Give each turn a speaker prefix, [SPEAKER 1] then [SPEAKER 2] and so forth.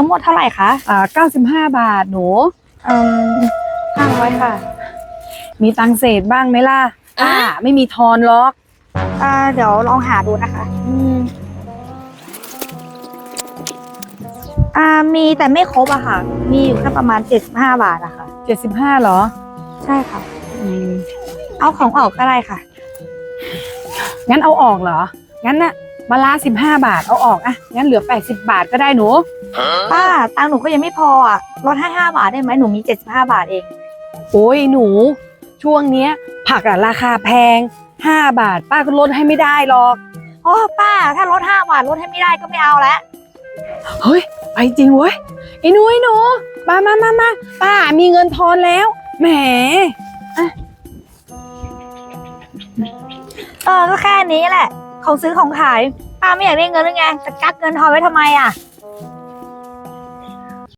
[SPEAKER 1] ทั้งหมดเท่าไหร่คะ
[SPEAKER 2] อ่า95บาทหนู
[SPEAKER 1] อืมห้าร้อยค่ะ
[SPEAKER 2] มีตังค์เศษบ้างไหมล่ะป้าไม่มีทอนหรอก
[SPEAKER 1] อ่าเดี๋ยวลองหาดูนะคะ
[SPEAKER 2] อืม
[SPEAKER 1] อ่ามีแต่ไม่ครบอะค่ะ มีอยู่แค่ประมาณเจ็ดสิบห้าบาทอะค่ะ
[SPEAKER 2] 75เหรอ
[SPEAKER 1] ใช่ค่ะ
[SPEAKER 2] อืม
[SPEAKER 1] เอาของออกก็ได้ค่ะ
[SPEAKER 2] งั้นเอาออกเหรอ งั้นน่ะ มาลา15บาทเอาออกอะงั้นเหลือ80บาทก็ได้หนู
[SPEAKER 1] ป้าตังค์หนูก็ยังไม่พออะลดให้ห้าบาทได้ไหมหนูมีเจ็ดสิบห้าบาทเอง
[SPEAKER 2] โอ้ยหนู ช่วงเนี้ย ผักอะราคาแพง5บาท ป้าก็ลดให้ไม่ได้หรอก
[SPEAKER 1] โอ้ป้า ถ้าลดห้าบาทลดให้ไม่ได้ก็ไม่เอาแล้ว
[SPEAKER 2] เฮ้ยไปจริงเว้ยไอ้หนูไอ้หนูมามามามาป้ามีเงินทอนแล้วแหม
[SPEAKER 1] เออก็แค่นี้แหละ ของซื้อของขายป้าไม่อยากได้เงินหรือไงจะกักเงินทอนไว้ทำไมอะ